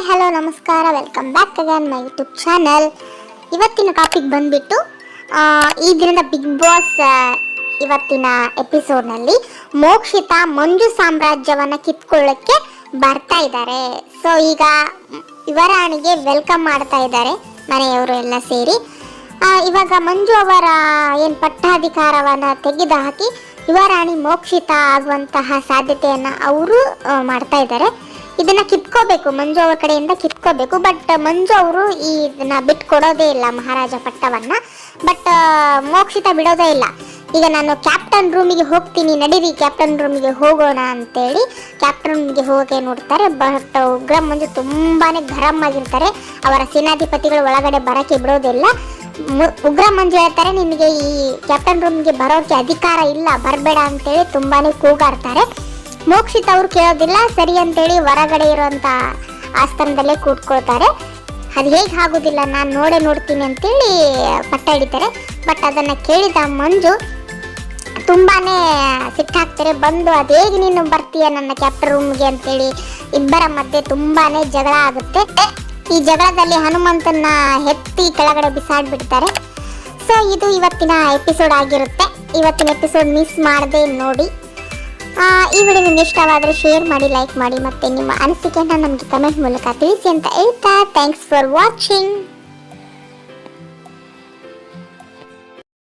ನಮಸ್ಕಾರ. Welcome back again my YouTube channel ಇವತ್ತಿನ topic ಬಂದ್ಬಿಟ್ಟು ಈ ದಿನದ ಬಿಗ್ ಬಾಸ್ ಇವತ್ತಿನ ಎಪಿಸೋಡ್ನಲ್ಲಿ ಮೋಕ್ಷಿತ ಮಂಜು ಸಾಮ್ರಾಜ್ಯವನ್ನು ಕಿತ್ಕೊಳ್ಳೋಕ್ಕೆ ಬರ್ತಾ ಇದ್ದಾರೆ. ಸೊ ಈಗ ಯುವರಾಣಿಗೆ ವೆಲ್ಕಮ್ ಮಾಡ್ತಾ ಇದ್ದಾರೆ, ಮನೆಯವರು ಎಲ್ಲ ಸೇರಿ. ಇವಾಗ ಮಂಜು ಅವರ, ಏನು ಪಟ್ಟಾಧಿಕಾರವನ್ನು ತೆಗೆದು ಹಾಕಿ ಯುವರಾಣಿ ಮೋಕ್ಷಿತ ಆಗುವಂತಹ ಸಾಧ್ಯತೆಯನ್ನು ಅವರು ಮಾಡ್ತಾ ಇದ್ದಾರೆ. ಇದನ್ನ ಕಿತ್ಕೋಬೇಕು, ಮಂಜು ಅವರ ಕಡೆಯಿಂದ ಕಿತ್ಕೋಬೇಕು. ಬಟ್ ಮಂಜು ಅವರು ಈ ಇದನ್ನ ಬಿಟ್ಕೊಡೋದೇ ಇಲ್ಲ ಮಹಾರಾಜ ಪಟ್ಟವನ್ನ. ಬಟ್ ಮೋಕ್ಷಿತ ಬಿಡೋದೇ ಇಲ್ಲ. ಈಗ ನಾನು ಕ್ಯಾಪ್ಟನ್ ರೂಮಿಗೆ ಹೋಗ್ತೀನಿ. ನಡೀರಿ ಕ್ಯಾಪ್ಟನ್ ರೂಮಿಗೆ ಹೋಗೋಣ ಅಂತೇಳಿ ಕ್ಯಾಪ್ಟನ್ ರೂಮ್ಗೆ ಹೋಗಕ್ಕೆ ನೋಡ್ತಾರೆ. ಬಟ್ ಉಗ್ರ ಮಂಜು ತುಂಬಾನೇ ಗರಂ ಆಗಿರ್ತಾರೆ. ಅವರ ಸೇನಾಧಿಪತಿಗಳು ಒಳಗಡೆ ಬರಕ್ಕೆ ಬಿಡೋದಿಲ್ಲ. ಉಗ್ರ ಮಂಜು ಹೇಳ್ತಾರೆ, ನಿಮಗೆ ಈ ಕ್ಯಾಪ್ಟನ್ ರೂಮ್ಗೆ ಬರೋಕೆ ಅಧಿಕಾರ ಇಲ್ಲ, ಬರಬೇಡ ಅಂತೇಳಿ ತುಂಬಾನೇ ಕೂಗಾಡ್ತಾರೆ. ಮೋಕ್ಷಿತ್ ಅವ್ರು ಕೇಳೋದಿಲ್ಲ, ಸರಿ ಅಂತೇಳಿ ಹೊರಗಡೆ ಇರುವಂತ ಆಸ್ಥಾನದಲ್ಲೇ ಕೂತ್ಕೊಳ್ತಾರೆ. ಅದು ಹೇಗೆ ಆಗೋದಿಲ್ಲ, ನಾನು ನೋಡೆ ನೋಡ್ತೀನಿ ಅಂತೇಳಿ ಪಟ್ಟ ಹಿಡಿತಾರೆ. ಬಟ್ ಅದನ್ನ ಕೇಳಿದ ಮಂಜು, ತುಂಬಾನೇ ಸಿಟ್ಟಾಗ್ತಾರೆ ಬಂದು ಅದು ಹೇಗೆ ನೀನು ಬರ್ತೀಯ ನನ್ನ ಕ್ಯಾಪ್ಟರ್ ರೂಮ್ಗೆ ಅಂತೇಳಿ. ಇಬ್ಬರ ಮಧ್ಯೆ ತುಂಬಾನೇ ಜಗಳ ಆಗುತ್ತೆ. ಈ ಜಗಳದಲ್ಲಿ ಹನುಮಂತನ್ನ ಎತ್ತಿ ಕೆಳಗಡೆ ಬಿಸಾಡ್ಬಿಡ್ತಾರೆ. ಸೊ ಇದು ಇವತ್ತಿನ ಎಪಿಸೋಡ್ ಆಗಿರುತ್ತೆ. ಇವತ್ತಿನ ಎಪಿಸೋಡ್ ಮಿಸ್ ಮಾಡದೆ ನೋಡಿ. ಈ ವಿಡಿಯೋ ನಿಮ್ಗೆ ಇಷ್ಟವಾದರೆ ಶೇರ್ ಮಾಡಿ ಲೈಕ್ ಮಾಡಿ ಮತ್ತೆ ನಿಮ್ಮ ಅನಿಸಿಕೆಯನ್ನು ನಮಗೆ ಕಮೆಂಟ್ ಮೂಲಕ ತಿಳಿಸಿ ಅಂತ ಹೇಳ್ತಾ ಥ್ಯಾಂಕ್ಸ್ ಫಾರ್ ವಾಚಿಂಗ್